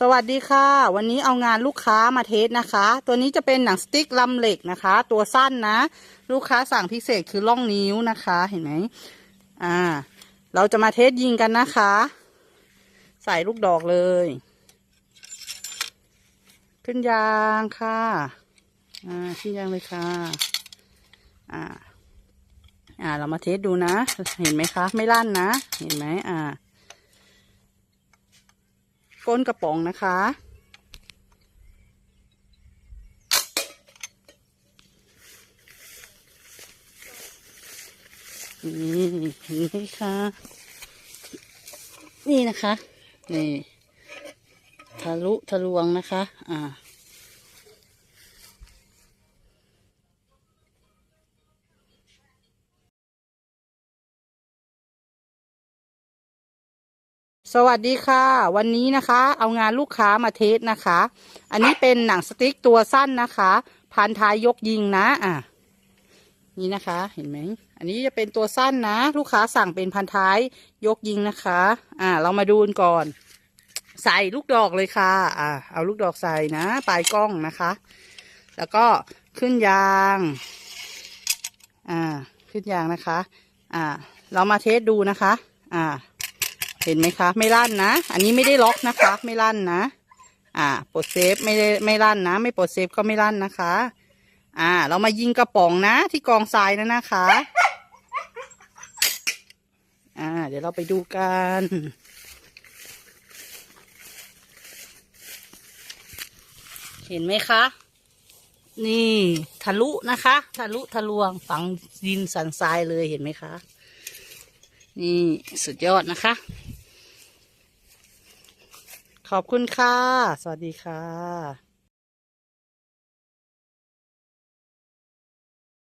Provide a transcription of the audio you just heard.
สวัสดีค่ะ วันนี้เอางานลูกค้ามาเทสนะคะ ตัวนี้จะเป็นหนังสติ๊กลำเหล็กนะคะ ตัวสั้นนะ ลูกค้าสั่งพิเศษคือล่องนิ้วนะคะ เห็นไหมอ่า เราจะมาเทสยิงกันนะคะ ใส่ลูกดอกเลย ขึ้นยางค่ะอ่าขึ้นยางเลยค่ะอ่า อ่า เรามาเทสดูนะ เห็นไหมคะ ไม่ลั่นนะ เห็นไหมอ่า นกระป๋องนะคะ นี่เห็นไหมคะ นี่นะคะ นี่ ทะลุทะลวงนะคะ อ่า สวัสดีค่ะ วันนี้นะคะ เอางานลูกค้ามาเทสนะคะ อันนี้เป็นหนังสติ๊กตัวสั้นนะคะ พันท้ายยกยิงนะ อะ นี่นะคะ เห็นไหมอันนี้จะเป็นตัวสั้นนะ ลูกค้าสั่งเป็นพันท้ายยกยิงนะคะ อ่า เรามาดูกันก่อน ใส่ลูกดอกเลยค่ะ อ่าเอาลูกดอกใส่นะปลายกล้องนะคะ แล้วก็ขึ้นยาง อ่า ขึ้นยางนะคะ อ่า เรามาเทสดูนะคะ อ่า เห็นไหมคะ ไม่ลั่นนะ อันนี้ไม่ได้ล็อกนะคะ ไม่ลั่นนะ อ่าปลดเซฟไม่ได้ไม่ลั่นนะ ไม่ปลดเซฟก็ไม่ลั่นนะคะ อ่า เรามายิงกระป๋องนะ ที่กองทรายนะนะคะ อ่า เดี๋ยวเราไปดูกันเห็นไหมคะ นี่ทะลุนะคะ ทะลุทะลวงฝังดินสันทรายเลยเห็นไหมคะ นี่สุดยอดนะคะ ขอบคุณค่ะ สวัสดีค่ะ